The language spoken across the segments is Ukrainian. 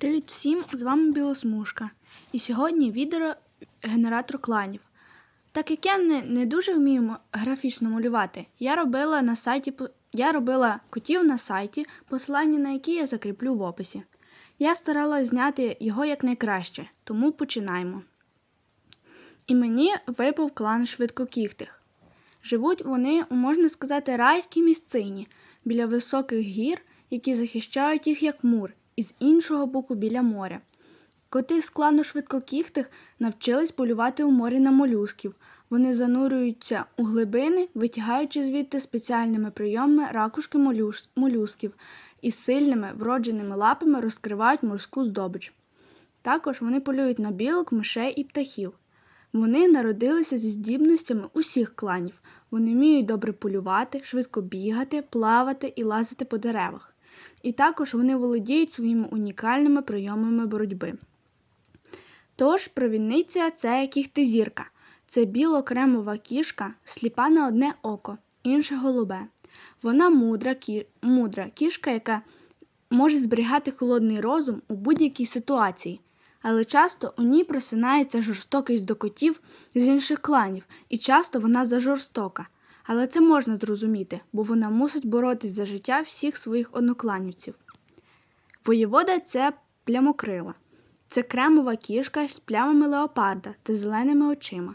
Привіт всім! З вами Білосмужка. І сьогодні відео генератор кланів. Так як я не, не дуже вмію графічно малювати, я робила на сайті я робила котів на сайті, посилання на які я закріплю в описі. Я старалась зняти його якнайкраще, тому починаємо. І мені випав клан швидкокіхтих. Живуть вони можна сказати, райській місцині біля високих гір, які захищають їх як мур, і з іншого боку біля моря. Коти з клану швидкокіхтих навчились полювати у морі на молюсків. Вони занурюються у глибини, витягаючи звідти спеціальними прийомами ракушки молюс- молюсків і сильними вродженими лапами розкривають морську здобич. Також вони полюють на білок, мишей і птахів. Вони народилися зі здібностями усіх кланів. Вони вміють добре полювати, швидко бігати, плавати і лазити по деревах. І також вони володіють своїми унікальними прийомами боротьби. Тож провідниця це кіхтизірка. Це біло-кремова кішка, сліпа на одне око, інше голубе. Вона мудра, кі... мудра кішка, яка може зберігати холодний розум у будь-якій ситуації, але часто у ній просинається жорстокість до котів з інших кланів, і часто вона зажорстока. Але це можна зрозуміти, бо вона мусить боротись за життя всіх своїх однокланівців. Воєвода це плямокрила. Це кремова кішка з плямами леопарда та зеленими очима.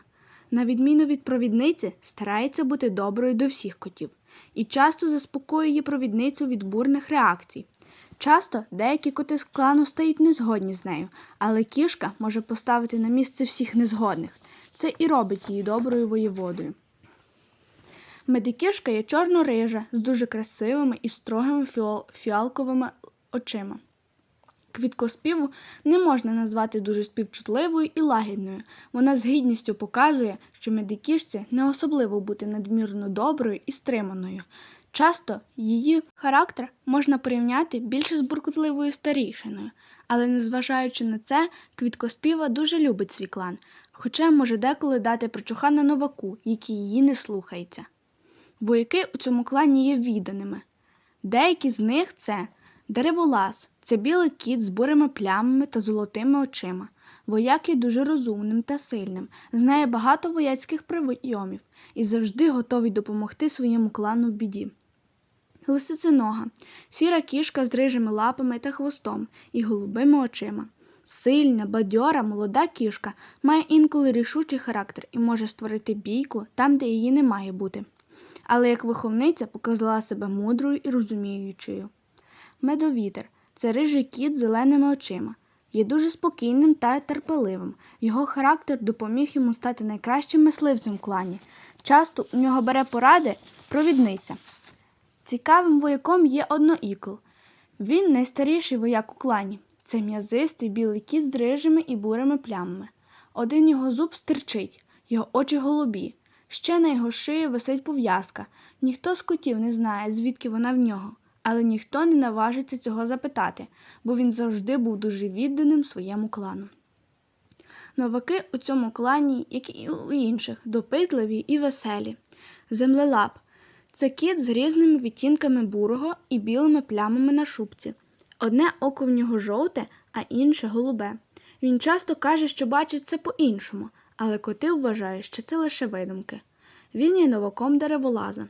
На відміну від провідниці, старається бути доброю до всіх котів і часто заспокоює провідницю від бурних реакцій. Часто деякі коти з клану стають незгодні з нею, але кішка може поставити на місце всіх незгодних. Це і робить її доброю воєводою. Медикішка є чорно-рижа з дуже красивими і строгими фіол- фіалковими очима. Квіткоспіву не можна назвати дуже співчутливою і лагідною. Вона з гідністю показує, що медикішці не особливо бути надмірно доброю і стриманою. Часто її характер можна порівняти більше з буркотливою старішиною, але незважаючи на це, квіткоспіва дуже любить свій клан, хоча може деколи дати прочухана новаку, який її не слухається. Вояки у цьому клані є відданими. Деякі з них це дереволаз, це білий кіт з бурими плямами та золотими очима. Вояк є дуже розумним та сильним, знає багато вояцьких прийомів і завжди готовий допомогти своєму клану в біді. Лисицинога сіра кішка з рижими лапами та хвостом і голубими очима. Сильна, бадьора, молода кішка має інколи рішучий характер і може створити бійку там, де її не має бути. Але як виховниця показала себе мудрою і розуміючою. Медовітер це рижий кіт з зеленими очима. Є дуже спокійним та терпеливим. Його характер допоміг йому стати найкращим мисливцем в клані. Часто у нього бере поради провідниця. Цікавим вояком є одноікл. Він найстаріший вояк у клані. Це м'язистий білий кіт з рижими і бурими плямами. Один його зуб стирчить, його очі голубі. Ще на його шиї висить пов'язка. Ніхто з котів не знає, звідки вона в нього, але ніхто не наважиться цього запитати, бо він завжди був дуже відданим своєму клану. Новаки у цьому клані, як і у інших, допитливі і веселі. Землелап це кіт з різними відтінками бурого і білими плямами на шубці. Одне око в нього жовте, а інше голубе. Він часто каже, що бачить це по-іншому, але коти вважають, що це лише видумки. Він є новаком дереволаза.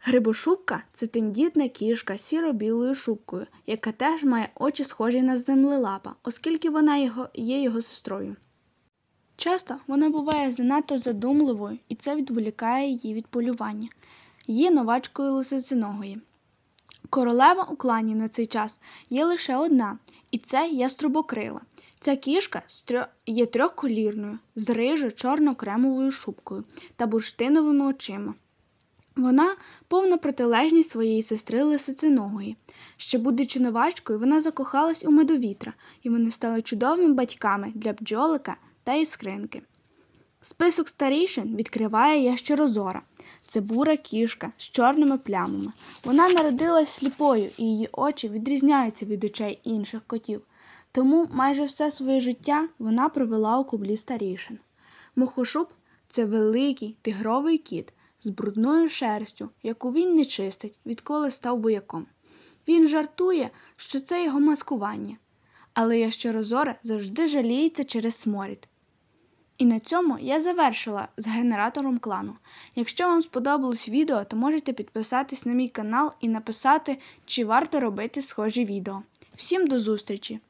Грибошубка це тендітна кішка з сіро-білою шубкою, яка теж має очі схожі на землелапа, оскільки вона його, є його сестрою. Часто вона буває занадто задумливою, і це відволікає її від полювання. Є новачкою лисициногої. Королева у клані на цей час є лише одна, і це яструбокрила. Ця кішка є трьохколірною, з рижо чорно-кремовою шубкою та бурштиновими очима. Вона повна протилежність своєї сестри Лисициногої. Ще будучи новачкою, вона закохалась у медовітра, і вони стали чудовими батьками для бджолика та іскринки. Список старішин відкриває ящерозора. Це бура кішка з чорними плямами. Вона народилась сліпою, і її очі відрізняються від очей інших котів. Тому майже все своє життя вона провела у кублі старішин. Мухошуб це великий тигровий кіт з брудною шерстю, яку він не чистить, відколи став вояком. Він жартує, що це його маскування. але ящерозоре завжди жаліється через сморід. І на цьому я завершила з генератором клану. Якщо вам сподобалось відео, то можете підписатись на мій канал і написати, чи варто робити схожі відео. Всім до зустрічі!